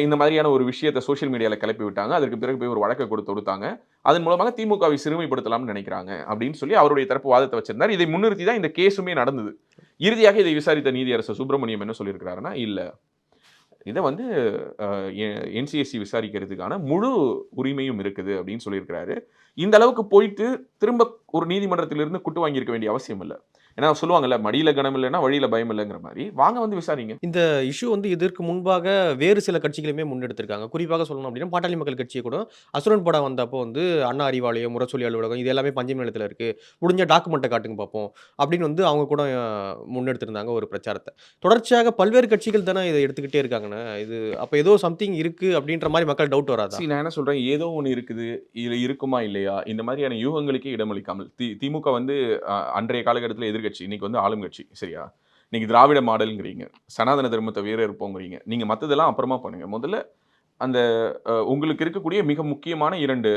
இந்த மாதிரியான ஒரு விஷயத்தை சோஷியல் மீடியாவில் கிளப்பி விட்டாங்க. அதற்கு பிறகு போய் ஒரு வழக்கை கொடுத்து கொடுத்தாங்க அதன் மூலமாக திமுகவை சிறுமைப்படுத்தலாம்னு நினைக்கிறாங்க அப்படின்னு சொல்லி அவருடைய தரப்பு வாதத்தை வச்சிருந்தார். இதை முன்னிறுத்தி தான் இந்த கேஸுமே நடந்தது. இறுதியாக இதை விசாரித்த நீதியரசர் சுப்பிரமணியம் என்ன சொல்லியிருக்கிறாருன்னா இல்லை இதை வந்து என்சிஎஸ்சி விசாரிக்கிறதுக்கான முழு உரிமையும் இருக்குது அப்படின்னு சொல்லியிருக்கிறாரு. இந்த அளவுக்கு போயிட்டு திரும்ப ஒரு நீதிமன்றத்திலிருந்து குட்டு வாங்கியிருக்க வேண்டிய அவசியம் இல்லை. ஏன்னா சொல்லுவாங்கல்ல மடியில கனம் இல்லைன்னா வழியில பயம் இல்லைங்கிற மாதிரி. வாங்க வந்து விசாரிங்க. இந்த இஷ்யூ வந்து இதற்கு முன்பாக வேறு சில கட்சிகளுமே முன்னெடுத்திருக்காங்க. குறிப்பாக சொல்லணும் அப்படின்னா பாட்டாளி மக்கள் கட்சியை கூட அசுரன் படம் வந்தப்போ வந்து அண்ணா அறிவாலயம் முரசொலி அலுவலகம் இது எல்லாமே பஞ்சமி நிலத்தில் இருக்கு. முடிஞ்ச டாக்குமெண்ட்டை காட்டுங்க பார்ப்போம் அப்படின்னு வந்து அவங்க கூட முன்னெடுத்திருந்தாங்க ஒரு பிரச்சாரத்தை. தொடர்ச்சியாக பல்வேறு கட்சிகள் தானே இதை எடுத்துக்கிட்டே இருக்காங்கண்ணே இது அப்போ ஏதோ சம்திங் இருக்கு அப்படின்ற மாதிரி மக்கள் டவுட் வராதா? நான் என்ன சொல்றேன்? ஏதோ ஒன்று இருக்குது. இதுல இருக்குமா இல்லையா? இந்த மாதிரியான யூகங்களுக்கே இடமளிக்காமல். தி திமுக வந்து அன்றைய காலகட்டத்தில் கட்சி இன்னைக்கு வந்து ஆளும் கட்சி சரியா? நீங்கள் திராவிட மாடலுங்கிறீங்க சனாதன தர்மத்தை வேற இருப்போங்கிறீங்க நீங்க மத்ததெல்லாம் அப்புறமா பண்ணுங்க. முதல்ல அந்த உங்களுக்கு இருக்கக்கூடிய மிக முக்கியமான இரண்டு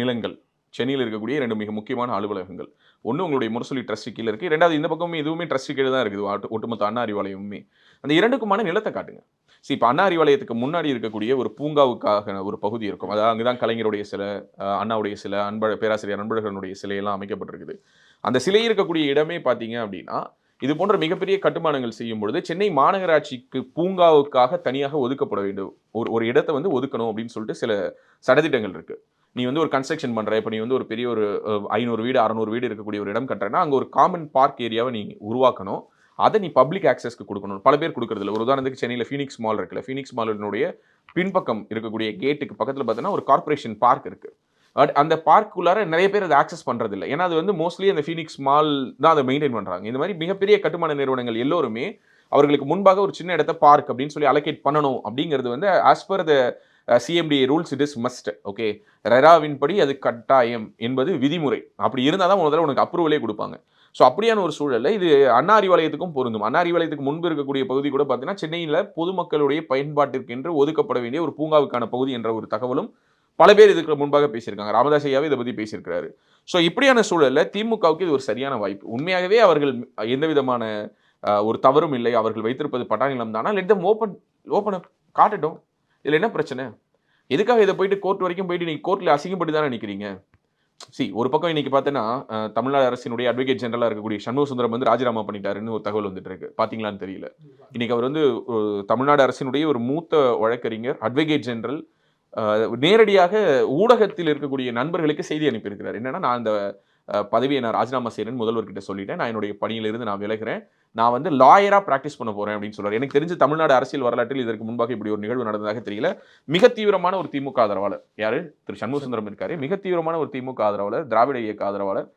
நிலங்கள் சென்னையில் இருக்கக்கூடிய இரண்டு மிக முக்கியமான அலுவலகங்கள் ஒன்று உங்களுடைய முரசொலி ட்ரஸ்ட் கீழே இருக்குது ரெண்டாவது இந்த பக்கமும் இதுவுமே ட்ரஸ்ட் கீழே தான் இருக்குது. ஒட்டுமொத்த அண்ணா அறிவாலயமுமே. அந்த இரண்டுக்குமான நிலத்தை காட்டுங்க. சரி இப்போ அண்ணா அறிவாலயத்துக்கு முன்னாடி இருக்கக்கூடிய ஒரு பூங்காவுக்காக ஒரு பகுதி இருக்கும். அதாவது அங்கே தான் கலைஞருடைய சிலை அண்ணாவுடைய சிலை அன்பழ பேராசிரியர் அன்பழகனுடைய சிலையெல்லாம் அமைக்கப்பட்டிருக்குது. அந்த சிலை இருக்கக்கூடிய இடமே பார்த்தீங்க அப்படின்னா இது போன்ற மிகப்பெரிய கட்டுமானங்கள் செய்யும் பொழுது சென்னை மாநகராட்சிக்கு பூங்காவுக்காக தனியாக ஒதுக்கப்பட வேண்டும். ஒரு ஒரு இடத்தை வந்து ஒதுக்கணும் அப்படின்னு சொல்லிட்டு சில சடதிட்டங்கள் இருக்குது நீ வந்து ஒரு கன்ஸ்ட்ரக்ஷன் பண்ணுற இப்போ நீ வந்து ஒரு பெரிய ஒரு ஐநூறு வீடு அறநூறு வீடு இருக்கக்கூடிய ஒரு இடம் கட்டுறேன்னா அங்கே ஒரு காமன் பார்க் ஏரியாவை நீ உருவாக்கணும். அதை நீ பப்ளிக் ஆக்சஸ்க்கு கொடுக்கணும். பல பேர் கொடுக்குறதுல ஒரு உதாரணத்துக்கு சென்னையில் ஃபீனிக்ஸ் மால் இருக்குல்ல. ஃபீனிக்ஸ் மாலினுடைய பின்பக்கம் இருக்கக்கூடிய கேட்டுக்கு பக்கத்தில் பார்த்தீங்கன்னா ஒரு கார்ப்பரேஷன் பார்க் இருக்குது பட் அந்த பார்க்குள்ளார நிறைய பேர் அதை ஆக்சஸ் பண்ணுறது இல்லை. ஏன்னா அது வந்து மோஸ்ட்லி அந்த ஃபீனிக்ஸ் மால் தான் அதை மெயின்டைன் பண்ணுறாங்க இந்த மாதிரி மிகப்பெரிய கட்டுமான நிறுவனங்கள் எல்லோருமே அவர்களுக்கு முன்பாக ஒரு சின்ன இடத்த பார்க் அப்படின்னு சொல்லி அலோகேட் பண்ணணும் அப்படிங்கிறது வந்து as per the CMDA rules it is must okay ரெராவின் படி அது கட்டாயம் என்பது விதிமுறை. அப்படி இருந்தால் தான் முதல்ல உனக்கு அப்ரூவலே கொடுப்பாங்க. ஸோ அப்படியான ஒரு சூழல்ல இது அண்ணா அறிவாலயத்துக்கும் பொருந்தும். அண்ணா அறிவாலயத்துக்கு முன்பு இருக்கக்கூடிய பகுதி கூட பார்த்தீங்கன்னா சென்னையில் பொதுமக்களுடைய பயன்பாட்டிற்கென்று ஒதுக்கப்பட வேண்டிய ஒரு பூங்காவுக்கான பகுதி என்ற ஒரு தகவலும் பல பேர் இதுக்கு முன்பாக பேசியிருக்காங்க. ராமதாஸ் ஐயாவே இதை பற்றி பேசியிருக்கிறாரு. ஸோ இப்படியான சூழலில் திமுகவுக்கு இது ஒரு சரியான வாய்ப்பு. உண்மையாகவே அவர்கள் எந்த விதமான ஒரு தவறும் இல்லை. அவர்கள் வைத்திருப்பது பட்டாநிலம் தானா? லெட் தம் ஓப்பன் ஓப்பன் காட்டட்டும். இதில் என்ன பிரச்சனை? எதுக்காக இதை போயிட்டு கோர்ட் வரைக்கும் போயிட்டு நீங்கள் கோர்ட்டில் அசிங்கப்பட்டு தானே நிற்கிறீங்க சி ஒரு பக்கம் இன்னைக்கு பார்த்தீங்கன்னா தமிழ்நாடு அரசினுடைய அட்வொகேட் ஜெனரலாக இருக்கக்கூடிய சண்முக சுந்தரம் வந்து ராஜினாமா பண்ணிட்டாருன்னு ஒரு தகவல் வந்துட்டு இருக்கு பார்த்தீங்களான்னு தெரியல. இன்னைக்கு அவர் வந்து தமிழ்நாடு அரசினுடைய ஒரு மூத்த வழக்கறிஞர் அட்வொகேட் ஜெனரல் நேரடியாக ஊடகத்தில் இருக்கக்கூடிய நண்பர்களுக்கு செய்தி அனுப்பியிருக்கிறார். என்னன்னா நான் அந்த பதவியை நான் ராஜினாமா செய்கிறேன்னு முதல்வர்கிட்ட சொல்லிட்டேன். நான் என்னுடைய பணியிலிருந்து நான் விலகிறேன். நான் வந்து லாயராக ப்ராக்டிஸ் பண்ண போகிறேன் அப்படின்னு சொல்றாரு. எனக்கு தெரிஞ்சு தமிழ்நாடு அரசியல் வரலாற்றில் இதற்கு முன்பாக இப்படி ஒரு நிகழ்வு நடந்ததாக தெரியல. மிக தீவிரமான ஒரு திமுக ஆதரவாளர். யார்? திரு சண்முகசுந்தரம் இருக்கார். இருக்காரு மிக தீவிரமான ஒரு திமுக ஆதரவாளர் திராவிட இயக்க ஆதரவாளர்.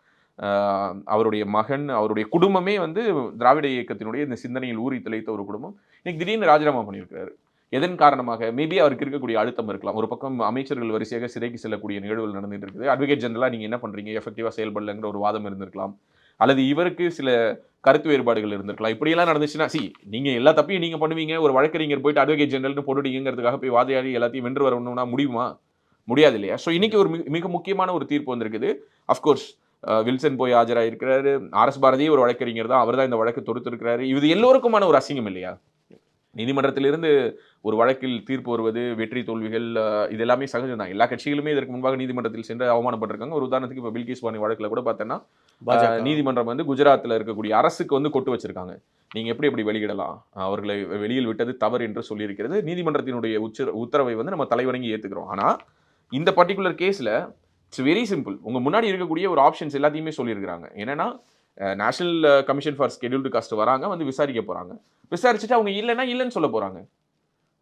அவருடைய மகன் அவருடைய குடும்பமே வந்து திராவிட இயக்கத்தினுடைய இந்த சிந்தனையில் ஊறி திளைத்த ஒரு குடும்பம். இன்னைக்கு திடீர்னு ராஜினாமா பண்ணியிருக்கிறாரு. எதன் காரணமாக? மேபி அவருக்கு இருக்கக்கூடிய அழுத்தம் இருக்கலாம். ஒரு பக்கம் அமைச்சர்கள் வரிசையாக சிறைக்கு செல்லக்கூடிய நிகழ்வுகள் நடந்துட்டு இருக்குது. அட்வொகேட் ஜெனரலாக நீங்கள் என்ன பண்ணுறீங்க எஃபெக்டிவாக செயல்படலைங்கிற ஒரு வாதம் இருந்திருக்கலாம். அல்லது இவருக்கு சில கருத்து வேறுபாடுகள் இருந்திருக்கலாம். இப்படியெல்லாம் நடந்துச்சுன்னா சி நீங்கள் எல்லா தப்பையும் நீங்கள் பண்ணுவீங்க. ஒரு வழக்கறிஞர் போயிட்டு அட்வொகேட் ஜெனரல்னு போட்டுட்டீங்கிறதுக்காக போய் வாதியாடி எல்லாத்தையும் வென்று வரணும்னா முடியுமா? முடியாது இல்லையா? ஸோ இன்னைக்கு ஒரு மிக- மிக முக்கியமான ஒரு தீர்ப்பு வந்திருக்குது. அஃப்கோர்ஸ் வில்சன் போய் ஆஜராயிருக்கிறாரு. ஆர்எஸ் பாரதியே ஒரு வழக்கறிஞர் தான். அவர் தான் இந்த வழக்கு தொடுத்திருக்கிறாரு. இது எல்லோருக்குமான ஒரு அசிங்கம் இல்லையா? நீதிமன்றத்திலிருந்து ஒரு வழக்கில் தீர்ப்பு வருவது வெற்றி தோல்விகள் இது எல்லாமே சகஜம் தான். எல்லா கட்சிகளுமே இதற்கு முன்பாக நீதிமன்றத்தில் சென்று அவமானப்பட்டிருக்காங்க. ஒரு உதாரணத்துக்கு இப்போ பில்கிஸ் பாணி வழக்கில் கூட பார்த்தோன்னா நீதிமன்றம் வந்து குஜராத்தில் இருக்கக்கூடிய அரசுக்கு வந்து கொட்டு வச்சிருக்காங்க. நீங்க எப்படி எப்படி வெளியிடலாம்? அவர்களை வெளியில் விட்டது தவறு என்று சொல்லியிருக்கிறது. நீதிமன்றத்தினுடைய உச்ச உத்தரவை வந்து நம்ம தலைவணங்கி ஏத்துக்கிறோம். ஆனா இந்த பர்டிகுலர் கேஸ்ல இட்ஸ் வெரி சிம்பிள் உங்க முன்னாடி இருக்கக்கூடிய ஒரு ஆப்ஷன்ஸ் எல்லாத்தையுமே சொல்லியிருக்கிறாங்க. என்னன்னா national commission for scheduled caste வராங்க வந்து விசாரிக்க போறாங்க. விசாரிச்சுட்டு அவங்க இல்லைன்னா இல்லைன்னு சொல்ல போறாங்க.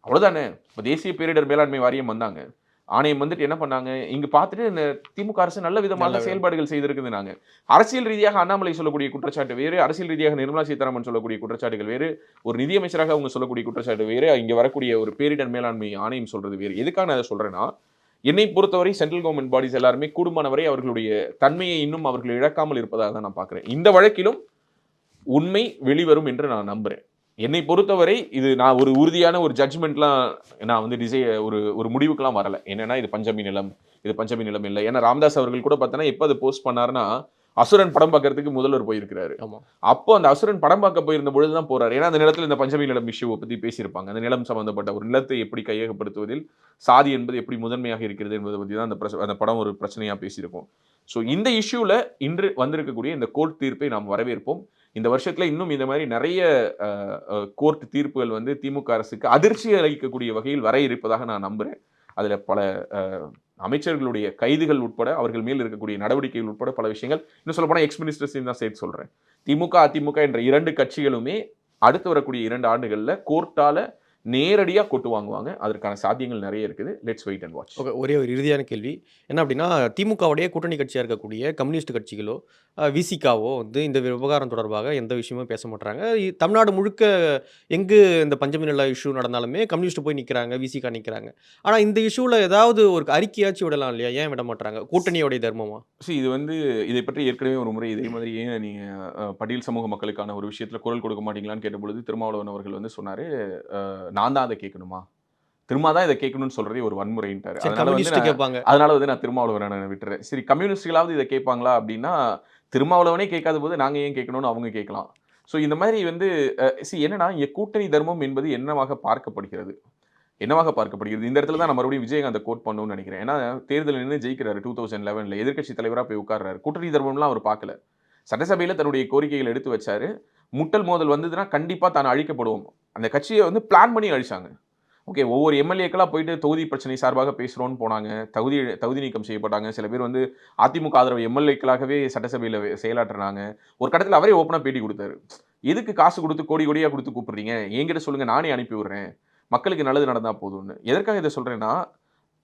அவ்வளவுதானே? இப்போ தேசிய பேரிடர் மேலாண்மை வாரியம் வந்தாங்க. ஆணையம் வந்துட்டு என்ன பண்ணாங்க? இங்க பார்த்துட்டு இந்த திமுக அரசு நல்ல விதமான செயல்பாடுகள் செய்திருக்குது நாங்க அரசியல் ரீதியாக அண்ணாமலை சொல்லக்கூடிய குற்றச்சாட்டு வேறு அரசியல் ரீதியாக நிர்மலா சீதாராமன் சொல்லக்கூடிய குற்றச்சாட்டுகள் வேறு ஒரு நிதியமைச்சராக அவங்க சொல்லக்கூடிய குற்றச்சாட்டு வேறு இங்க வரக்கூடிய ஒரு பேரிடர் மேலாண்மை ஆணையம் சொல்றது வேறு. எதுக்காக நான் அதை சொல்றேன்னா என்னை பொறுத்தவரை சென்ட்ரல் கவர்மெண்ட் பாடிஸ் எல்லாருமே கூடுமானவரை அவர்களுடைய தன்மையை இன்னும் அவர்கள் இழக்காமல் இருப்பதாக தான் நான் பார்க்குறேன். இந்த வழக்கிலும் உண்மை வெளிவரும் என்று நான் நம்புகிறேன் என்னை பொறுத்தவரை இது நான் ஒரு உறுதியான ஒரு ஜட்ஜ்மெண்ட்லாம் நான் வந்து டிசை ஒரு ஒரு முடிவுக்கெலாம் வரலை. என்னென்னா இது பஞ்சமி நிலம் இது பஞ்சமி நிலம் இல்லை. ஏன்னா ராம்தாஸ் அவர்கள் கூட பார்த்தோன்னா எப்போ அதை போஸ்ட் பண்ணாருன்னா அசுரன் படம் பார்க்கறதுக்கு முதல்வர் போயிருக்கிறாரு. அப்போ அந்த அசுரன் படம் பார்க்க போயிருந்த பொழுது தான் போறாரு. ஏன்னா அந்த நிலத்தில் இந்த பஞ்சமி நிலம் இஷ்யூவை பத்தி பேசியிருப்பாங்க. அந்த நிலம் சம்பந்தப்பட்ட ஒரு நிலத்தை எப்படி கையகப்படுத்துவதில் சாதி என்பது எப்படி முதன்மையாக இருக்கிறது என்பதை பற்றி தான் அந்த அந்த படம் ஒரு பிரச்சனையாக பேசியிருக்கோம். ஸோ இந்த இஷ்யூவில் இன்று வந்திருக்கக்கூடிய இந்த கோர்ட் தீர்ப்பை நாம் வரவேற்போம். இந்த வருஷத்துல இன்னும் இந்த மாதிரி நிறைய கோர்ட் தீர்ப்புகள் வந்து திமுக அரசுக்கு அதிர்ச்சி அளிக்கக்கூடிய வகையில் வர இருப்பதாக நான் நம்புறேன். அதுல பல அமைச்சர்களுடைய கைதுகள் உட்பட அவர்கள் மேல் இருக்கக்கூடிய நடவடிக்கைகள் உட்பட பல விஷயங்கள். இன்னும் சொல்ல போனால் எக்ஸ் மினிஸ்டர்ஸையும் தான் சேர்த்து சொல்கிறேன் திமுக அதிமுக என்ற இரண்டு கட்சிகளுமே அடுத்து வரக்கூடிய இரண்டு ஆண்டுகளில் கோர்ட்டால் நேரடியா கொட்டு வாங்குவாங்க. அதற்கான சாத்தியங்கள் நிறைய இருக்குது. Let's wait and watch okay ஒரே ஒரு இறுதியான கேள்வி. என்ன அப்படின்னா திமுகவுடைய கூட்டணி கட்சியாக இருக்கக்கூடிய கம்யூனிஸ்ட் கட்சிகளோ விசிகாவோ வந்து இந்த விவகாரம் தொடர்பாக எந்த விஷயமும் பேச மாட்டாங்க தமிழ்நாடு முழுக்க எங்கு இந்த பஞ்சமி நில இஷ்யூ நடந்தாலுமே கம்யூனிஸ்ட் போய் நிற்கிறாங்க விசிகா நிற்கிறாங்க ஆனால் இந்த இஷ்யூவில் ஏதாவது ஒரு அறிக்கையாச்சும் விடலாம் இல்லையா? ஏன் விட மாட்டாங்க கூட்டணியோடைய தர்மமா? See, இது வந்து இதை பற்றி ஏற்கனவே ஒரு முறை இதே மாதிரி ஏன் நீங்க அஹ், பட்டியல் சமூக மக்களுக்கான ஒரு விஷயத்துல குரல் கொடுக்க மாட்டீங்களான்னு கேட்டபொழுது திருமாவளவன் அவர்கள் வந்து சொன்னாரு. நான் தான் அதை கேட்கணுமா? திரும்ப தான் இதை கேட்கணும்னு சொல்றதே ஒரு வன்முறைன்ட்டாரு. அதனால வந்து கேட்பாங்க. அதனால வந்து நான் திருமாவளவனை விட்டுறேன். சரி கம்யூனிஸ்டுகளாவது இதை கேட்பாங்களா அப்படின்னா திருமாவளவனே கேட்காத போது நாங்க ஏன் கேட்கணும்னு அவங்க கேட்கலாம். ஸோ இந்த மாதிரி வந்து சி என்னன்னா இங்க கூட்டணி தர்மம் என்பது என்னவாக பார்க்கப்படுகிறது? என்னவாக பார்க்கப்படுகிறது? இந்த இடத்துல தான் நான் மறுபடியும் விஜயகாந்த் கோட் பண்ணணும்னு நினைக்கிறேன். ஏன்னா தேர்தல் நின்று ஜெயிக்கிறாரு டூ தௌசண்ட் லெவனில் எதிர்க்கட்சி தலைவராக போய் உட்கார்றாரு. கூட்டணி தர்மம்லாம் அவர் பார்க்கல. சட்டசபையில் தன்னுடைய கோரிக்கைகள் எடுத்து வச்சாரு. முட்டல் மோதல் வந்ததுன்னா கண்டிப்பாக தான் அழிக்கப்படுவோம். அந்த கட்சியை வந்து பிளான் பண்ணி அழிச்சாங்க. ஓகே ஒவ்வொரு எம்எல்ஏக்கெல்லாம் போயிட்டு தொகுதி பிரச்சனை சார்பாக பேசுகிறோன்னு போனாங்க. தகுதி தகுதி நீக்கம் செய்யப்பட்டாங்க. சில பேர் வந்து அதிமுக ஆதரவு எம்எல்ஏக்களாகவே சட்டசபையில் செயலாற்றினாங்க. ஒரு கட்டத்தில் அவரே ஓப்பனாக பேட்டி கொடுத்தாரு. எதுக்கு காசு கொடுத்து கோடி கோடியாக கொடுத்து கூப்பிடுறீங்க? என்கிட்ட சொல்லுங்கள் நானே அனுப்பி விடுறேன். மக்களுக்கு நல்லது நடந்தால் போதும்னு. எதற்காக இதை சொல்கிறேன்னா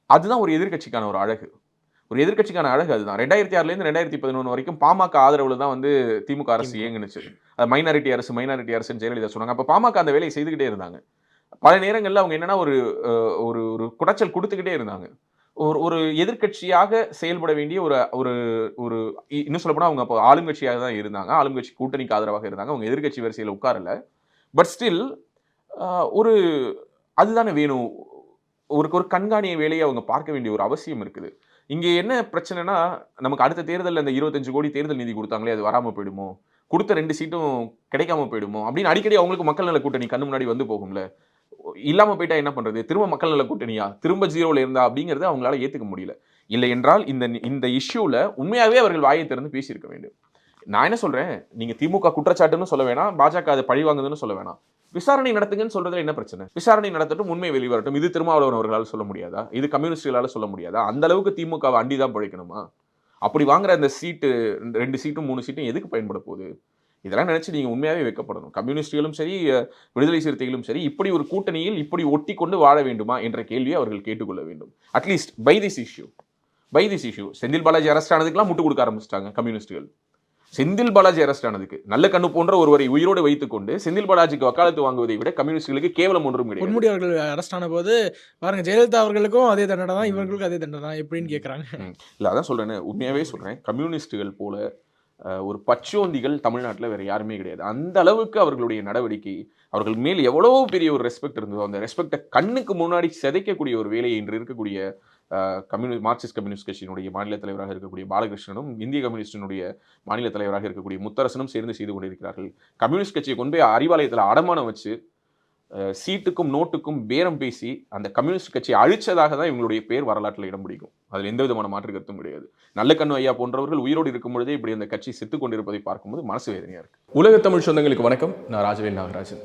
அதுதான் ஒரு எதிர்க்கட்சிக்கான ஒரு அழகு. ஒரு எதிர்க்கட்சிக்கான அழகு அதுதான். ரெண்டாயிரத்தி ஆறுலேருந்து ரெண்டாயிரத்தி பதினொன்று வரைக்கும் பாமக ஆதரவில் தான் வந்து திமுக அரசு. இயங்குனுச்சு. அது மைனாரிட்டி அரசு மைனாரிட்டி அரசுன்னு ஜெயலலிதா சொன்னாங்க. அப்போ பாமக அந்த வேலையை செய்துக்கிட்டே இருந்தாங்க. பல நேரங்களில் அவங்க என்னன்னா ஒரு ஒரு ஒரு குடைச்சல் கொடுத்துக்கிட்டே இருந்தாங்க. ஒரு ஒரு எதிர்க்கட்சியாக செயல்பட வேண்டிய ஒரு ஒரு ஒரு இன்னும் சொல்ல அவங்க அப்போ ஆளுங்கட்சியாக தான் இருந்தாங்க. ஆளுங்கட்சி கூட்டணிக்கு ஆதரவாக இருந்தாங்க. அவங்க எதிர்க்கட்சி வரிசையில் உட்காரல. பட் ஸ்டில் ஒரு அதுதானே வேணும். ஒரு ஒரு கண்காணிய வேலையை அவங்க பார்க்க வேண்டிய ஒரு அவசியம் இருக்குது. இங்கே என்ன பிரச்சனைனா நமக்கு அடுத்த தேர்தலில் இந்த இருபத்தஞ்சு கோடி தேர்தல் நிதி கொடுத்தாங்களே அது வராமல் போயிடுமோ? கொடுத்த ரெண்டு சீட்டும் கிடைக்காம போயிடுமோ? அப்படின்னு அடிக்கடி அவங்களுக்கு மக்கள் நல கூட்டணி கண்ணு முன்னாடி வந்து போகும்ல. இல்லாமல் போயிட்டா என்ன பண்ணுறது திரும்ப மக்கள் நல கூட்டணியா? திரும்ப ஜீரோவில் இருந்தா அப்படிங்கிறத அவங்களால ஏற்றுக்க முடியல. இல்லை என்றால் இந்த இந்த இஷ்யூவில் உண்மையாகவே அவர்கள் வாயை திறந்து பேசியிருக்க வேண்டும். நான் என்ன சொல்கிறேன் நீங்கள் திமுக குற்றச்சாட்டுன்னு சொல்ல வேணாம் பாஜக அதை பழி வாங்குதுன்னு சொல்ல வேணாம். விசாரணை நடத்துங்கன்னு சொல்றதுல என்ன பிரச்சனை? விசாரணை நடத்தட்டும் உண்மை வெளிவரட்டும். இது திருமாவளவன் அவர்களால் சொல்ல முடியாதா? இது கம்யூனிஸ்டுகளால் சொல்ல முடியாதா? அந்த அளவுக்கு திமுகவை அண்டி தான் பழைக்கணுமா? அப்படி வாங்குற அந்த சீட்டு ரெண்டு சீட்டும் மூணு சீட்டும் எதுக்கு பயன்பட போகுது? இதெல்லாம் நினச்சி நீங்கள் உண்மையாகவே வைக்கப்படணும். கம்யூனிஸ்டுகளும் சரி விடுதலை சிறுத்தைகளும் சரி இப்படி ஒரு கூட்டணியில் இப்படி ஒட்டி கொண்டு வாழ வேண்டுமா என்ற கேள்வியை அவர்கள் கேட்டுக்கொள்ள வேண்டும். At least by this issue by this issue Senthil Balaji arrest ஆனதுக்கெல்லாம் முட்டு கொடுக்க ஆரம்பிச்சிட்டாங்க கம்யூனிஸ்டுகள். செந்தில் பாலாஜி அரெஸ்ட் ஆனதுக்கு. நல்ல கண்ணு போன்ற ஒருவரை உயிரோடு வைத்துக்கொண்டு செந்தில் பாலாஜிக்கு வக்காலத்து வாங்குவதை விட கம்யூனிஸ்டுகளுக்கு கேவலம் ஒன்றும் கிடையாது. பொன்முடி அவர்கள் அரெஸ்ட் ஆன போது பாருங்க ஜெயலலிதா அவர்களுக்கும் அதே தண்டனை தான் இவர்களுக்கும் அதே தண்டனை தான் எப்படின்னு கேட்குறாங்க இல்லை அதான் சொல்றேன்னு உண்மையாவே சொல்றேன். கம்யூனிஸ்டுகள் போல ஒரு பச்சோந்திகள் தமிழ்நாட்டில் வேற யாருமே கிடையாது. அந்த அளவுக்கு அவர்களுடைய நடவடிக்கை அவர்கள் மேல் எவ்வளோ பெரிய ஒரு ரெஸ்பெக்ட் இருந்ததோ அந்த ரெஸ்பெக்டை கண்ணுக்கு முன்னாடி சிதைக்கக்கூடிய ஒரு வேலையை இன்று இருக்கக்கூடிய கம்யூனி மார்க்சிஸ்ட் கம்யூனிஸ்ட் கட்சியினுடைய மாநில தலைவராக இருக்கக்கூடிய பாலகிருஷ்ணனும் இந்திய கம்யூனிஸ்டினுடைய மாநில தலைவராக இருக்கக்கூடிய முத்தரசனும் சேர்ந்து செய்து கொண்டிருக்கிறார்கள். கம்யூனிஸ்ட் கட்சியை கொண்டு போய் அறிவாலயத்தில் அடமானம் வச்சு சீட்டுக்கும் நோட்டுக்கும் பேரம் பேசி அந்த கம்யூனிஸ்ட் கட்சியை அழிச்சதாக தான் இவங்களுடைய பேர் வரலாற்றில் இடம் பிடிக்கும். அதில் எந்த விதமான மாற்று கருத்தும் கிடையாது. நல்லக்கண்ணு ஐயா போன்றவர்கள் உயிரோடு இருக்கும் பொழுதே இப்படி அந்த கட்சி செத்து கொண்டிருப்பதை பார்க்கும்போது மனசு வேதனையாக இருக்குது உலக தமிழ் சொந்தங்களுக்கு வணக்கம். நான் ராஜவேல் நாகராஜன்.